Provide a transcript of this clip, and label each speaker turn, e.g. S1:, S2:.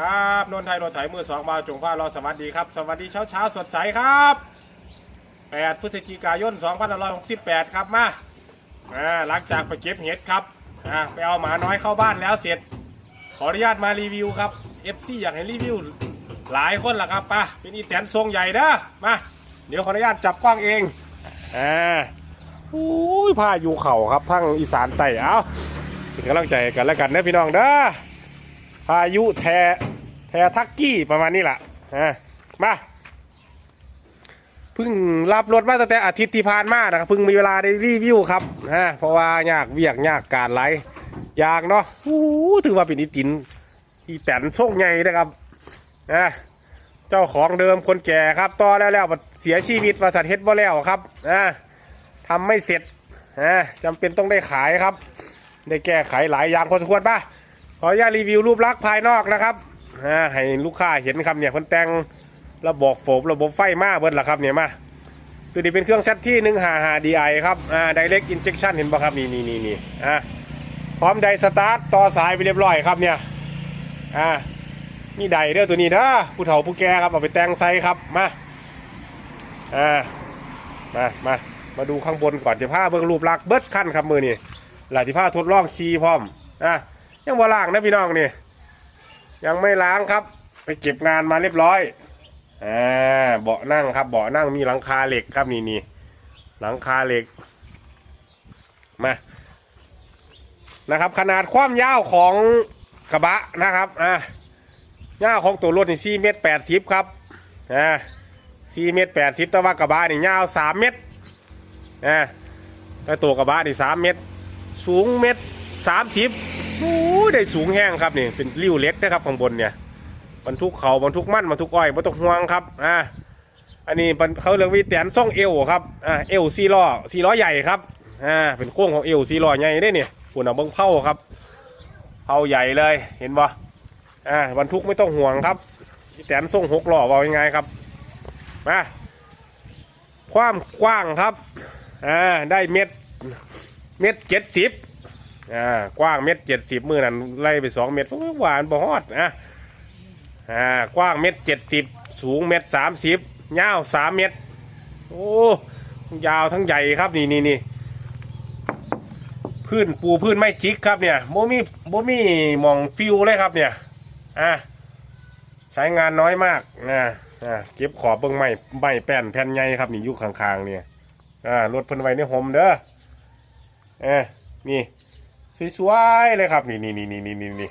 S1: ครับนนทไทยรถไถมือสองบาจงพารอสวัสดีครับ สวัสดีเช้าเช้าๆสดใสครับ 8 พฤศจิกายน2568 ครับมาอ่าหลังจากไปเก็บเห็ดครับอ่าไปเอาหมาน้อยเข้าบ้านแล้วเสร็จ ขออนุญาตมารีวิวครับ FC อยากให้รีวิวหลายคนละครับไปะเป็นอีแตนทรงใหญ่เด้อมาเดี๋ยวขออนุญาตจับกล้องเองอ่าอุ้ยผ้าอยู่เข่าครับทั้งอีสานใต้เอาเป็นกำลังใจกันแล้วกันนะพี่น้องเด้อพายุแท แททักกี้ประมาณนี้แหละอะมาเพิ่งรับรถมาตั้งแต่อาทิตย์ที่ผ่านมานะครับเพิ่งมีเวลาได้รีวิวครับฮะเพราะว่ายากเวียกยากการไหลยากเนาะโอ้ถือว่าเป็นอีตินอีแตนโชคใหญ่นะครับนะเจ้าของเดิมคนแก่ครับต่อแล้วแล้วเสียชีวิตประสาทเฮ็ดบ่แล้วครับนะทำไม่เสร็จนะจำเป็นต้องได้ขายครับ ได้แก้ไขหลายอย่างพอสมควรป่ะขออนุญาตรีวิวรูปลักษณ์ภายนอกนะครับ อ่าให้ลูกค้าเห็นครับเนี่ยเพิ่นแต่งระบบโฟมระบบไฟมาเบิดละครับเนี่ยมาตัวนี้เป็นเครื่องเซตที่1 5 5 DI ครับอ่า direct injection เห็นป่ะครับนี่นี่นี่นี่อ่าพร้อมไดสตาร์ทต่อสายไปเรียบร้อยครับเนี่ยอ่ามีไดเด้อตัวนี้นะผู้เฒ่าผู้แก่ครับเอาไปแต่งไซครับมาอ่ามามามาดูข้างบนก่อนจะพาเบิ่งรูปลักษ์เบิดขั้นครับมือนี่หลายที่พาทดลองขี่พร้อมอ่ายังบ่ล้างนะพี่น้องนี่ ยังไม่ล้างครับ ไปเก็บงานมาเรียบร้อยอ่าเบาะนั่งครับ เบาะนั่งมีหลังคาเหล็กครับนี่นี่หลังคาเหล็กมานะครับ ขนาดความยาวของกระบะนะครับอ่ายาวของตัวรถนี่สี่เมตรแปดสิบครับอ่าสี่เมตรแปดสิบแต่ว่ากระบะนี่ยาวสามเมตรอ่าแต่ตัวกระบะนี่สามเมตร สูงเมตร สามสิบโอ้ยได้สูงแห้งครับนี่เป็นริ้วเล็กนะครับข้างบนเนี่ยบรรทุกเขาบรรทุกมันบรรทุกอ้อยบรรทุกห่วงครับอ่าอันนี้มันเขาเรียกวิแตนส่งเอวครับอ่าเอวซีล้อซีล้อใหญ่ครับอ่าเป็นโค้งของเอวซีล้อใหญ่ได้เนี่ยคุณเอาเบิ้งเผาครับเผาใหญ่เลยเห็นบ่อ่าบรรทุกไม่ต้องห่วงครับวิแตนส่งหกล้อว่ายังไงครับมาความกว้างครับอ่าได้เม็ดเม็ดเจ็ดสิบ อ่ากว้างเม็ดเจ็ดสิบมือนั่นไล่ไปสองเม็ดหวานบ่ฮอดอะอ่ากว้างเม็ดเจ็ดสิบสูงเม็ดสามสิบยาวสามเม็ดโอ้ยาวทั้งใหญ่ครับนี่นี่นี่พื้นปูพื้นไม่จิกครับเนี่ยโมมีโมมีมองฟิวเลยครับเนี่ยอะใช้งานน้อยมากนะอะเก็บขอบเบิ้องไม้ไม้แป้นแผ่นใหญ่ครับนี่ยู่ข้างๆเนี่ยอ่ารถเพิ่นไว้ในโฮมเด้อเอ้นี่ สวยๆเลยครับ นี่นี่นี่นี่นี่นี่